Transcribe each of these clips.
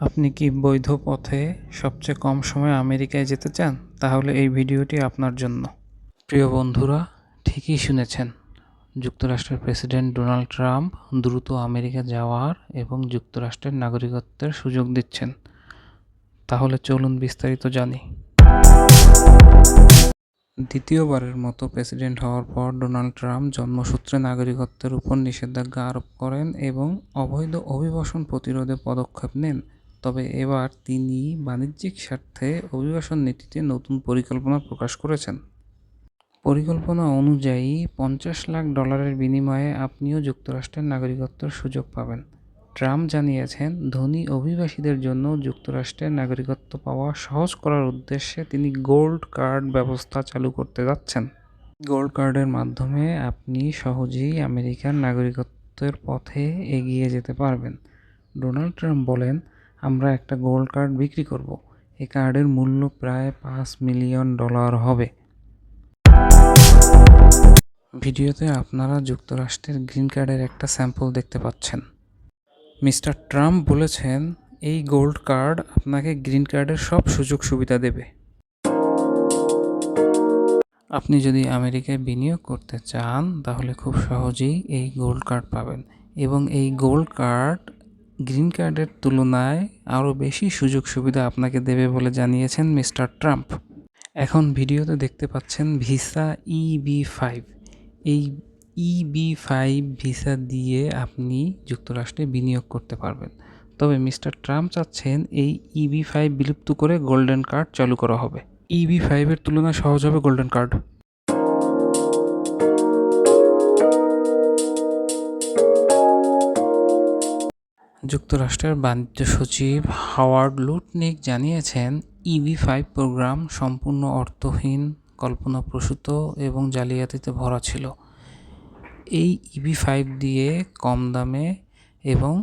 আপনি কি বৈধ পথে সবচেয়ে কম সময়ে আমেরিকায় যেতে চান? তাহলে এই ভিডিওটি আপনার জন্য। প্রিয় বন্ধুরা, ঠিকই শুনেছেন, যুক্তরাষ্ট্রের প্রেসিডেন্ট ডোনাল্ড ট্রাম্প দ্রুত আমেরিকা যাওয়ার এবং যুক্তরাষ্ট্রের নাগরিকত্বের সুযোগ দিচ্ছেন। তাহলে চলুন বিস্তারিত জানি। দ্বিতীয়বারের মতো প্রেসিডেন্ট হওয়ার পর ডোনাল্ড ট্রাম্প জন্মসূত্রে নাগরিকত্বের উপর নিষেধাজ্ঞা আরোপ করেন এবং অবৈধ অভিবাসন প্রতিরোধে পদক্ষেপ নেন। তবে এবার তিনি বাণিজ্যিক স্বার্থে অভিবাসন নীতিতে নতুন পরিকল্পনা প্রকাশ করেছেন। পরিকল্পনা অনুযায়ী পঞ্চাশ লাখ ডলারের বিনিময়ে আপনিও যুক্তরাষ্ট্রের নাগরিকত্বের সুযোগ পাবেন। ট্রাম্প জানিয়েছেন, ধনী অভিবাসীদের জন্য যুক্তরাষ্ট্রের নাগরিকত্ব পাওয়া সহজ করার উদ্দেশ্যে তিনি গোল্ড কার্ড ব্যবস্থা চালু করতে যাচ্ছেন। গোল্ড কার্ডের মাধ্যমে আপনি সহজেই আমেরিকার নাগরিকত্বের পথে এগিয়ে যেতে পারবেন। ডোনাল্ড ট্রাম্প বলেন আমরা একটা গোল্ড কার্ড বিক্রি করব। এই কার্ডের মূল্য প্রায় পাঁচ মিলিয়ন ডলার হবে। ভিডিওতে আপনারা যুক্তরাষ্ট্রের গ্রিন কার্ডের একটা স্যাম্পল দেখতে পাচ্ছেন। মিস্টার ট্রাম্প বলেছেন, এই গোল্ড কার্ড আপনাকে গ্রিন কার্ডের সব সুযোগ সুবিধা দেবে। আপনি যদি আমেরিকায় বিনিয়োগ করতে চান, তাহলে খুব সহজেই এই গোল্ড কার্ড পাবেন এবং এই গোল্ড কার্ড গ্রিন কার্ডের তুলনায় আরও বেশি সুযোগ সুবিধা আপনাকে দেবে বলে জানিয়েছেন মিস্টার ট্রাম্প। এখন ভিডিওতে দেখতে পাচ্ছেন ভিসা ইবি ফাইভ এই ইবি ফাইভ ভিসা দিয়ে আপনি যুক্তরাষ্ট্রে বিনিয়োগ করতে পারবেন। তবে মিস্টার ট্রাম্প চাচ্ছেন এই ই ইবি ফাইভ বিলুপ্ত করে গোল্ডেন কার্ড চালু করা হবে। ই ইবি ফাইভের তুলনায় সহজ হবে গোল্ডেন কার্ড। যুক্তরাষ্ট্রের বাণিজ্য সচিব হাওয়ার্ড লুটনিক জানিয়েছেন ইবি ফাইভ প্রোগ্রাম সম্পূর্ণ অর্থহীন, কল্পনাপ্রসূত এবং জালিয়াতিতে ভরা ছিল। এই ইবি ফাইভ দিয়ে কম দামে এবং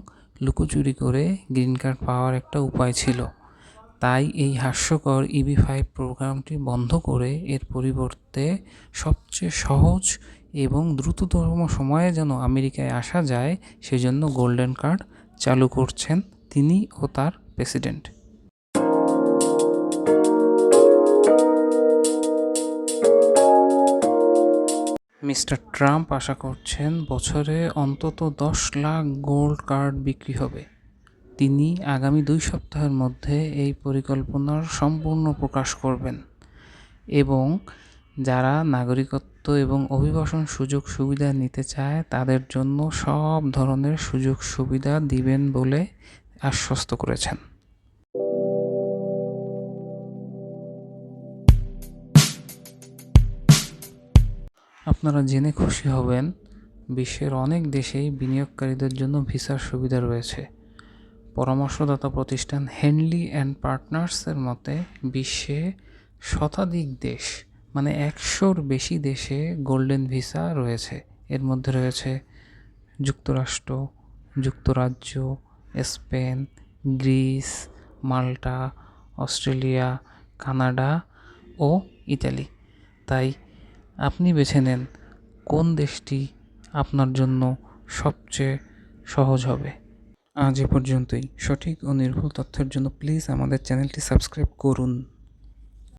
লুকোচুরি করে গ্রিন কার্ড পাওয়ার একটা উপায় ছিল। তাই এই হাস্যকর ইবি ফাইভ প্রোগ্রামটি বন্ধ করে এর পরিবর্তে সবচেয়ে সহজ এবং দ্রুততম সময়ে যেন আমেরিকায় আসা যায়, সেজন্য গোল্ডেন কার্ড চালু করছেন তিনি ও তার প্রেসিডেন্ট। মিস্টার ট্রাম্প আশা করছেন বছরে অন্তত দশ লাখ গোল্ড কার্ড বিক্রি হবে। তিনি আগামী দুই সপ্তাহের মধ্যে এই পরিকল্পনার সম্পূর্ণ প্রকাশ করবেন এবং যারা নাগরিকত্ব এবং অভিবাসন সুযোগ সুবিধা নিতে চায়, তাদের জন্য সব ধরনের সুযোগ সুবিধা দিবেন বলে আশ্বস্ত করেছেন। আপনারা জেনে খুশি হবেন, বিশ্বের অনেক দেশেই বিনিয়োগকারীদের জন্য ভিসার সুবিধা রয়েছে। পরামর্শদাতা প্রতিষ্ঠান হেনলি অ্যান্ড পার্টনার্সের মতে, বিশ্বে শতাধিক দেশ মানে একশোর বেশি দেশে গোল্ডেন ভিসা রয়েছে। এর মধ্যে রয়েছে যুক্তরাষ্ট্র, যুক্তরাজ্য, Spain, Greece, Malta, Australia, Canada ও ইতালি। তাই আপনি বেছে নেন কোন দেশটি আপনার জন্য সবচেয়ে সহজ হবে। আজ এ পর্যন্তই। সঠিক ও নির্ভুল তথ্যের জন্য প্লিজ আমাদের চ্যানেলটি সাবস্ক্রাইব করুন।